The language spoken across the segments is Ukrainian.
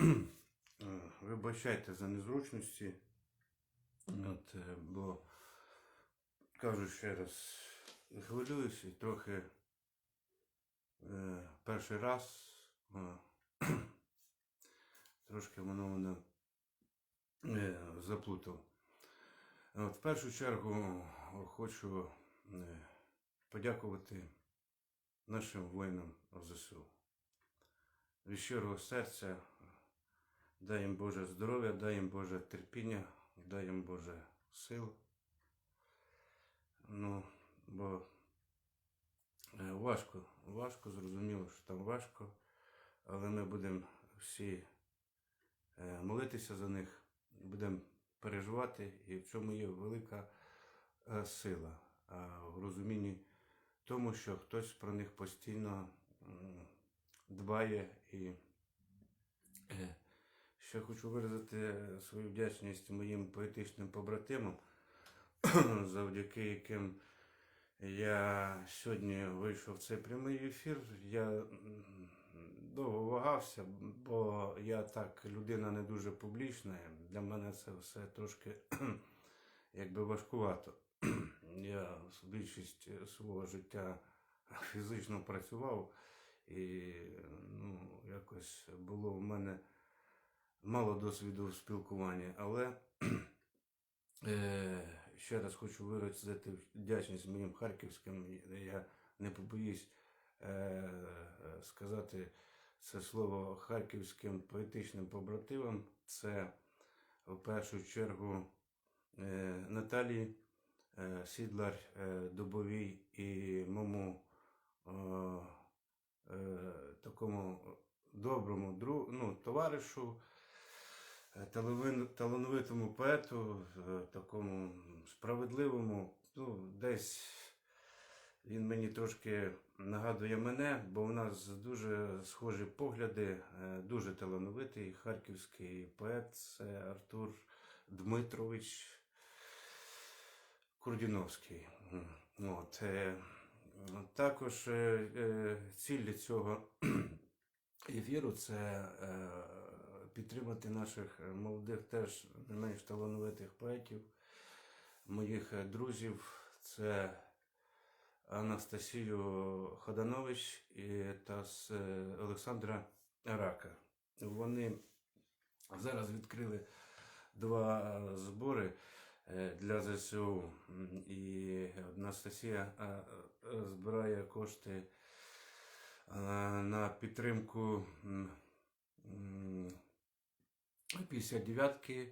Е, Вибачайте за незручності. От, е, бо кажу ще раз, хвилююсь і трохи е, перший раз е, трошки воно мене е, заплутав. От, в першу чергу хочу е, подякувати нашим воїнам ЗСУ. Від щирого серця дай їм Боже здоров'я, дай їм Боже терпіння, дай їм Боже сил. Ну, бо е, важко, важко, зрозуміло, що там важко, але ми будемо всі е, молитися за них, будемо переживати, і в цьому є велика е, сила. В розумінні тому, що хтось про них постійно дбає і ще хочу виразити свою вдячність моїм поетичним побратимам, завдяки яким я сьогодні вийшов в цей прямий ефір. Я довго вагався, бо я так людина не дуже публічна. Для мене це все трошки якби важкувато. Я більшість свого життя фізично працював, і ну, якось було в мене мало досвіду в спілкуванні, але е, ще раз хочу виразити вдячність моїм харківським. Я не побоюсь е, сказати це слово харківським поетичним побратимам. Це в першу чергу е, Наталії е, Сідлар е, Дубовій і моєму е, такому доброму дру, ну, товаришу, талановитому поету, е, такому справедливому. Ну, десь він мені трошки нагадує мене, бо у нас дуже схожі погляди, е, дуже талановитий харківський поет, це Артур Дмитрович Курдіновський. От, е, також ціль цього ефіру це підтримати наших молодих, теж не менш талановитих поетів, моїх е, друзів. Це Анастасію Ходанович та е, Олександра Рака. Вони зараз відкрили два збори е, для ЗСУ. І Анастасія е, е, збирає кошти е, на підтримку 59-ки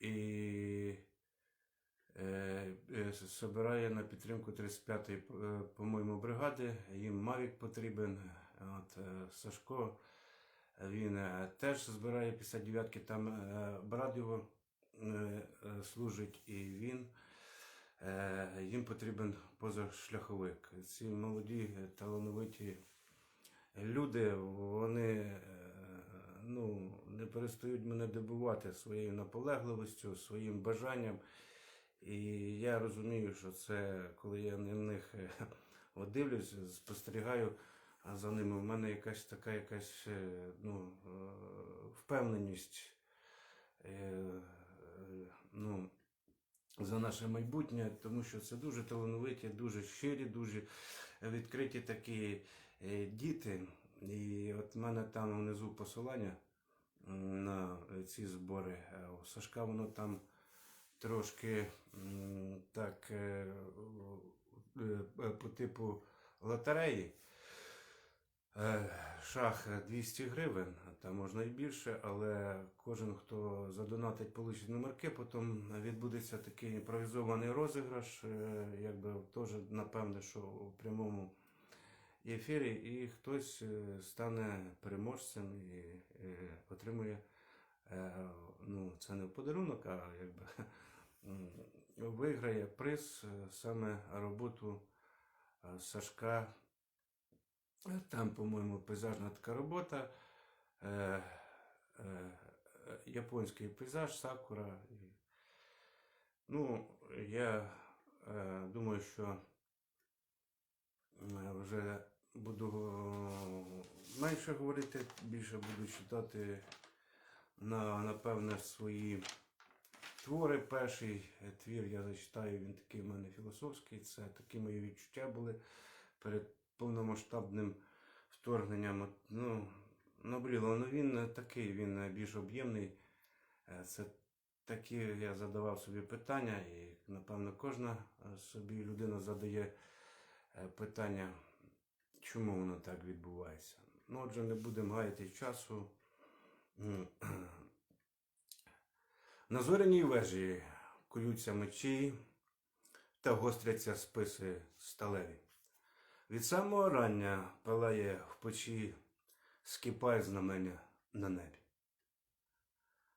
і е, е, собирає на підтримку 35-ї, е, по-моєму, бригади. Їм Мавік потрібен. От, е, Сашко, він теж збирає 59-ки, там е, служить, і він. Їм потрібен позашляховик. Ці молоді талановиті люди, вони ну, не перестають мене дивувати своєю наполегливістю, своїм бажанням. І я розумію, що це, коли я на них е, дивлюсь, спостерігаю за ними, в мене якась така якась е, ну, е, впевненість. Ну, за наше майбутнє, тому що це дуже талановиті, дуже щирі, дуже відкриті такі діти. І от в мене там внизу посилання на ці збори. Е, У Сашка воно там трошки так е, е, по типу лотереї. Шах 200 гривень, там можна і більше, але кожен, хто задонатить, получить номерки, потім відбудеться такий імпровізований розіграш, якби теж напевне, що у прямому ефірі, і хтось е, стане переможцем і е, отримує, е, ну, це не подарунок, а якби виграє приз саме роботу Сашка. Там, по-моєму, пейзажна така робота. Японський пейзаж, сакура. Ну, я думаю, що вже буду е, менше говорити, більше буду читати на, напевне, свої твори. Перший е, твір я зачитаю, він такий в мене філософський. Це такі мої відчуття були перед повномасштабним вторгненням. Ну, наболіло. Ну він е, такий, він більш об'ємний. Це такі я задавав собі питання, і напевно кожна собі людина задає питання, чому воно так відбувається. Ну, отже, не будемо гаяти часу. На зоряній вежі куються мечі та гостряться списи сталеві. Від самого рання палає в печі, скипає знамення на небі.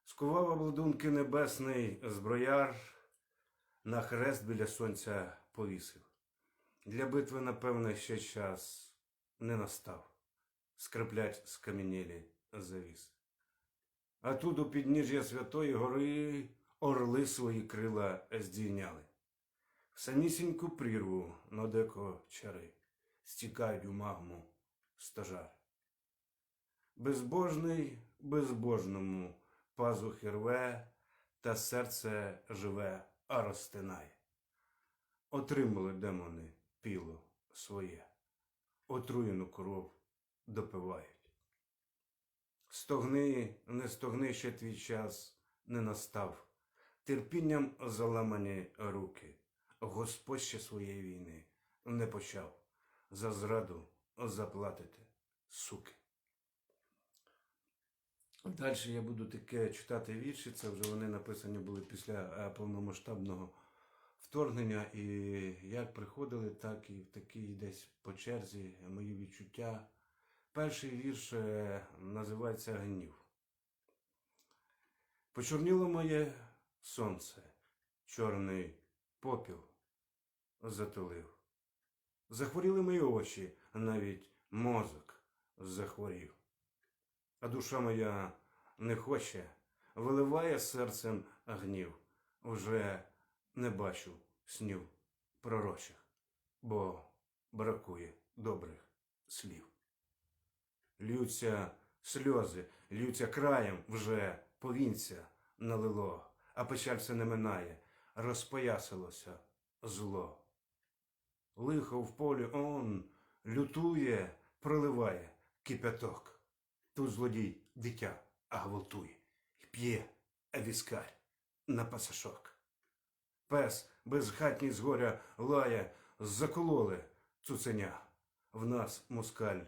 Скував обладунки небесний зброяр, на хрест біля сонця повісив. Для битви, напевне, ще час не настав. Скреплять скам'янілі завіс. А тут у підніжжя Святої Гори орли свої крила здійняли. В самісіньку прірву на деко чари стікають у магму стожари. Безбожний безбожному пазухи рве, та серце живе, а розтинає. Отримали демони піло своє, отруєну кров допивають. Стогни, не стогни ще твій час не настав, терпінням заламані руки. Господь ще своєї війни не почав. За зраду заплатите, суки. Далі я буду таке читати вірші. Це вже вони написані були після е, повномасштабного вторгнення. І як приходили, так і в такій десь по черзі мої відчуття. Перший вірш е, називається Гнів. Почорніло моє сонце, чорний попіл затулив. Захворіли мої очі, навіть мозок захворів. А душа моя не хоче, виливає серцем гнів. Вже не бачу снів пророчих, бо бракує добрих слів. Лються сльози, лються краєм вже повінця налило, а печаль все не минає, розпоясилося зло. Лихо в полі он лютує, проливає кипяток. Тут злодій дитя гвалтує і п'є віскарь на пасашок. Пес безхатній з горя лає, закололи цуценя. В нас москаль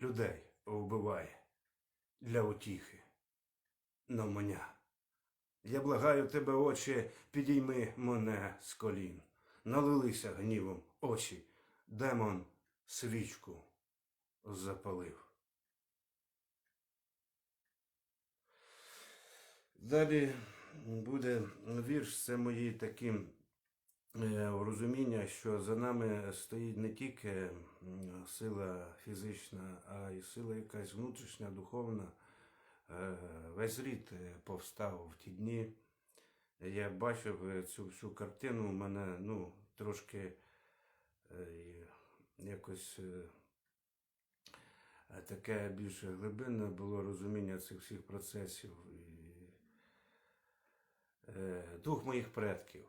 людей вбиває для утіхи навмання. Я благаю тебе, очі, підійми мене з колін. Налилися гнівом очі, демон свічку запалив. Далі буде вірш, це мої такі е, розуміння, що за нами стоїть не тільки сила фізична, а й сила якась внутрішня, духовна. Е, Весь рід е, повстав в ті дні. Я бачив цю всю картину, у мене ну, трошки якось таке більш глибинне було розуміння цих всіх процесів. Е, дух моїх предків.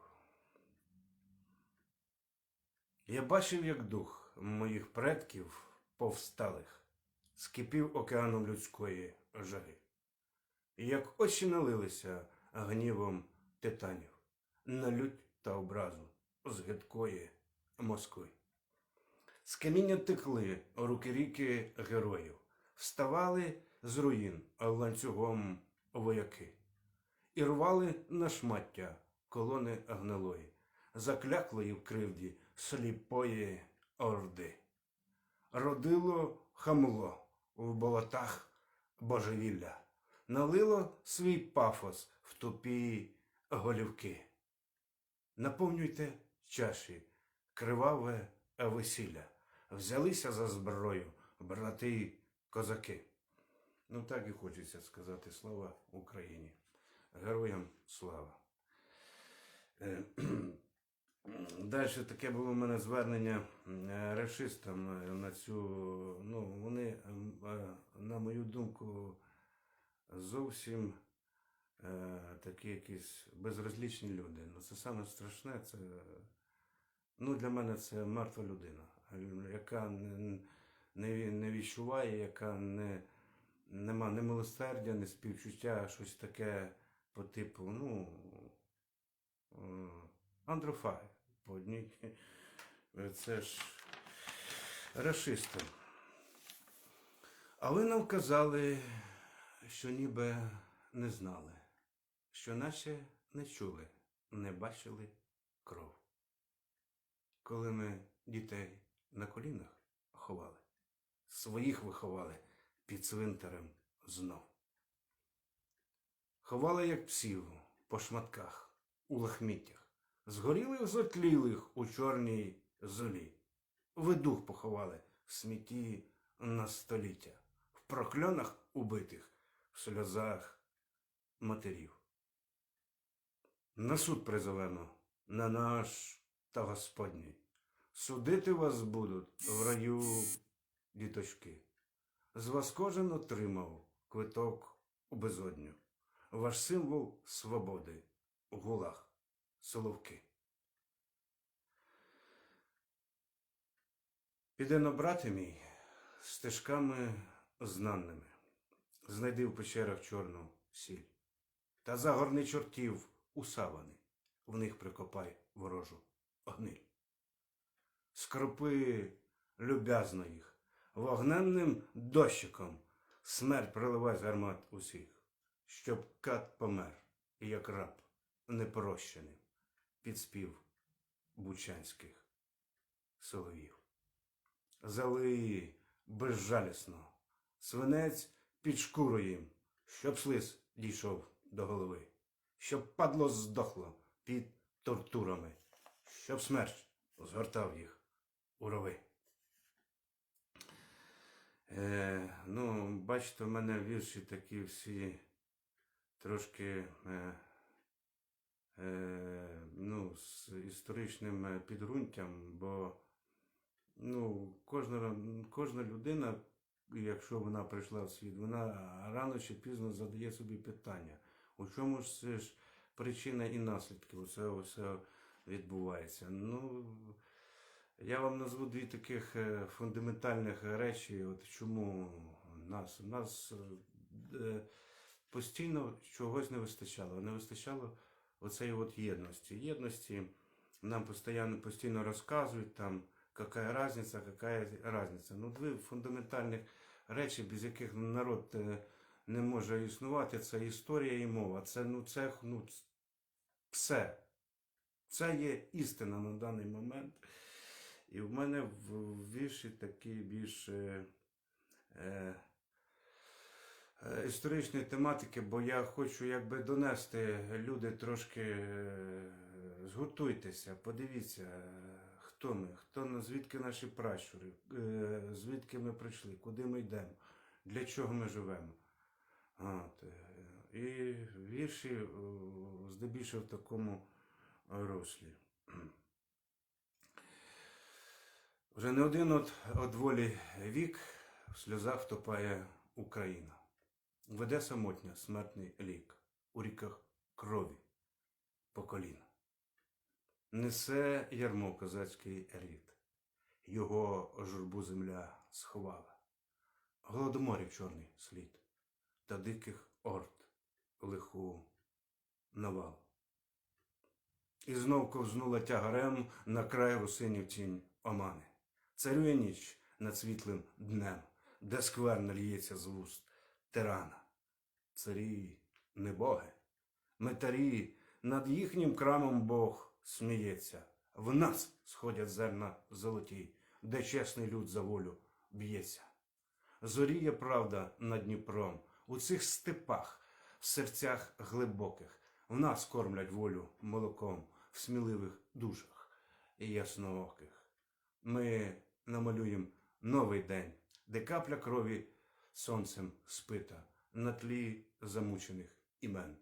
Я бачив, як дух моїх предків повсталих скипів океаном людської жаги, і як очі налилися гнівом титанів на лють та образу з гидкої Москви. З каміння текли руки ріки героїв, вставали з руїн ланцюгом вояки і рвали на шмаття колони гнилої, закляклої в кривді сліпої орди. Родило хамло в болотах божевілля, налило свій пафос в тупі голівки. Наповнюйте чаші, криваве весілля. Взялися за зброю, брати козаки. Ну так і хочеться сказати слава Україні. Героям слава. Е, Далі таке було в мене звернення е, расистам е, на цю. Ну, вони, на мою думку, зовсім такі якісь безразлічні люди. Ну, це саме страшне, це. Ну, для мене це мертва людина, яка не, не, не відчуває, яка не, нема ні милосердя, ні співчуття, щось таке по типу, ну. Андрофаги по одній. Е, Це ж расисти. А ви нам казали, що ніби не знали, що наче не чули, не бачили кров. Коли ми дітей на колінах ховали, своїх виховали під цвинтарем знов. Ховали, як псів, по шматках, у лахміттях, згорілих зотлілих у чорній золі. Ви дух поховали в смітті на століття, в прокльонах убитих, в сльозах матерів. На суд призовемо, на наш та Господній. Судити вас будуть в раю діточки. З вас кожен отримав квиток у безодню. Ваш символ свободи у гулах соловки. Піде на брате мій стежками знаними. Знайди в печерах чорну сіль. Та загорни чортів у савани, в них прикопай ворожу гниль. Скропи люб'язно їх, вогненним дощиком смерть проливай з гармат усіх, щоб кат помер, як раб непрощеним, під спів бучанських соловів. Залий безжалісно, свинець під шкурою їм, щоб слиз дійшов до голови, щоб падло здохло під тортурами, щоб смерч згортав їх у рови. Е, ну, бачите, в мене вірші такі всі трошки е, е, ну, з історичним е, підґрунтям, бо ну, кожна, кожна людина, якщо вона прийшла в світ, вона рано чи пізно задає собі питання, у чому ж це ж причина і наслідки усе відбувається. Ну, я вам назву дві таких е, фундаментальних речі, от чому нас, нас е, постійно чогось не вистачало. Не вистачало оцеї от єдності. Єдності нам постійно, постійно розказують там, яка різниця, яка різниця. Ну, дві фундаментальних речі, без яких народ е, не може існувати, це історія і мова. Це ну, це ну, все. Це є істина на даний момент. І в мене в вірші такі більш е, е, історичної тематики, бо я хочу якби донести люди трошки е, згуртуйтеся, подивіться, е, хто ми, хто звідки наші пращури, е, звідки ми прийшли, куди ми йдемо, для чого ми живемо. От, е, і вірші е, здебільшого в такому руслі. Вже не один от, от волі вік в сльозах втопає Україна. Веде самотня смертний лік у ріках крові по коліна. Несе ярмо козацький рід, його журбу земля сховала. Голодоморів чорний слід та диких орд лиху навал. І знов ковзнула тягарем на край русинів тінь омани. Царює ніч над світлим днем, де скверно лється з вуст тирана. Царі не боги, метарі, над їхнім крамом Бог сміється. В нас сходять зерна золоті, де чесний люд за волю б'ється. Зоріє правда над Дніпром, у цих степах, в серцях глибоких, в нас кормлять волю молоком в сміливих душах і яснооких. Ми намалюємо новий день, де капля крові сонцем спита на тлі замучених імен,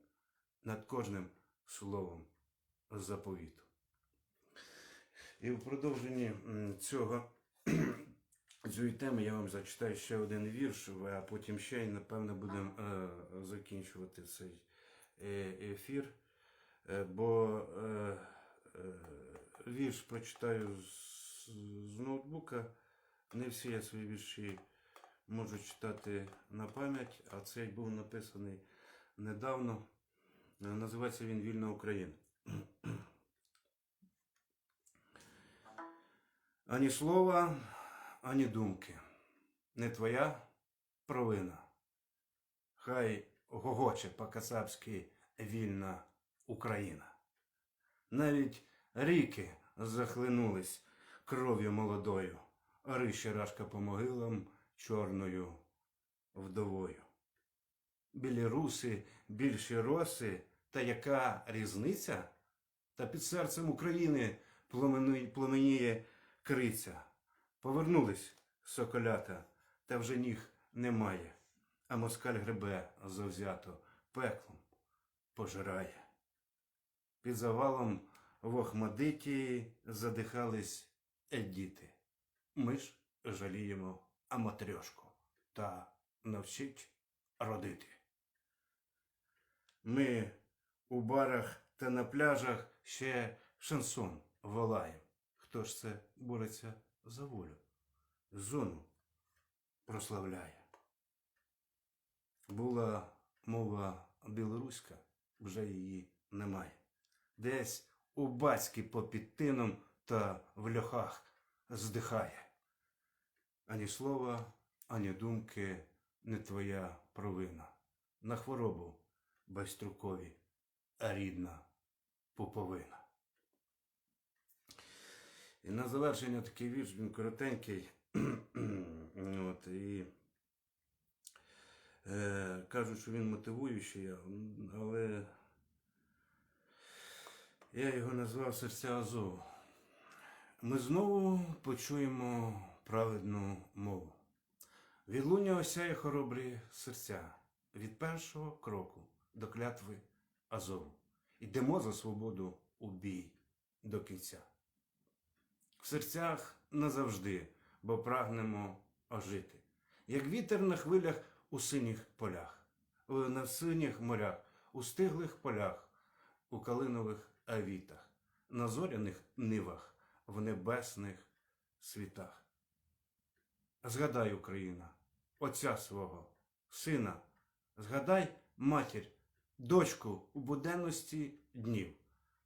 над кожним словом заповіту. І в продовженні цього цієї теми я вам зачитаю ще один вірш, а потім ще і напевно будемо е, закінчувати цей е, ефір. Е, бо вірш прочитаю з ноутбука. Не всі я свої вірші можу читати на пам'ять, а цей був написаний недавно. Е, Називається він Вільна Україна. Ані слова, ані думки. Не твоя провина. Хай гогоче по-кацапськи вільна Україна. Навіть ріки захлинулись кров'ю молодою, а рище рашка по могилам чорною вдовою. Білі руси, більші роси, та яка різниця? Та під серцем України пламеніє криця. Повернулись соколята, та вже ніг немає, а москаль гребе завзято пеклом пожирає. Під завалом в Охмадиті задихались діти. Ми ж жаліємо аматрьошку та навчить родити. Ми у барах та на пляжах ще шансон волаєм. Хто ж це бореться за волю? Зону прославляє. Була мова білоруська, вже її немає. Десь у батьки попід тином та в льохах здихає. Ані слова, ані думки не твоя провина. На хворобу безстрокові, а рідна пуповина. І на завершення такий вірш, він коротенький. От, і, е, кажуть, що він мотивуючий, але я його назвав Серця Азову. Ми знову почуємо праведну мову. Відлуння осяє хоробрі серця від першого кроку до клятви Азову. Йдемо за свободу у бій до кінця. В серцях назавжди, бо прагнемо ожити, як вітер на хвилях у синіх полях, на синіх морях, у стиглих полях, у калинових авітах, на зоряних нивах, в небесних світах. Згадай, Україна, отця свого, сина, згадай матір, дочку у буденності днів,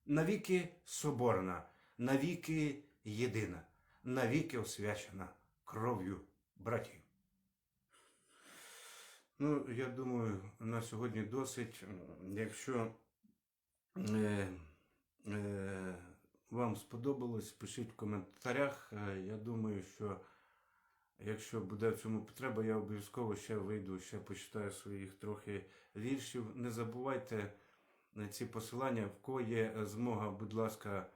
навіки соборна, навіки єдина, навіки освячена кров'ю братів. Ну, я думаю, на сьогодні досить. Якщо е, е, вам сподобалось, пишіть в коментарях. Е, Я думаю, що якщо буде в цьому потреба, я обов'язково ще вийду, ще почитаю своїх трохи віршів. Не забувайте на ці посилання, в кого є змога, будь ласка,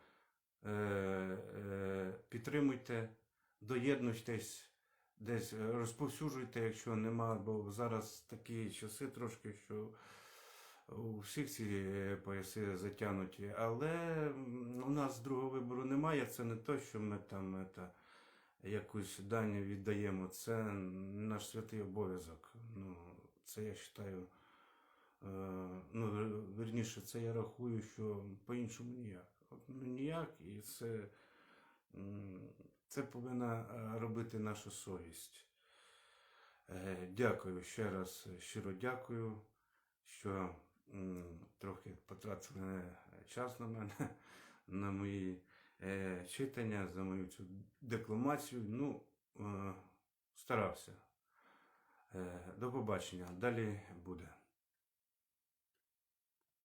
е, е, підтримуйте, доєднуйтесь, десь е, розповсюджуйте, якщо нема, бо зараз такі часи трошки, що у всіх ці е, пояси затягнуті. Але у нас другого вибору немає. Це не то, що ми там ета, якусь дані віддаємо. Це наш святий обов'язок. Ну, це я вважаю. Е, ну, верніше, це я рахую, що по-іншому ніяк. Ну, ніяк, і це, це повинна е, робити наша совість. Е, Дякую ще раз, щиро дякую, що трохи потратили час на мене, на мої е, читання, за мою цю декламацію. Ну, е, старався. Е, До побачення. Далі буде.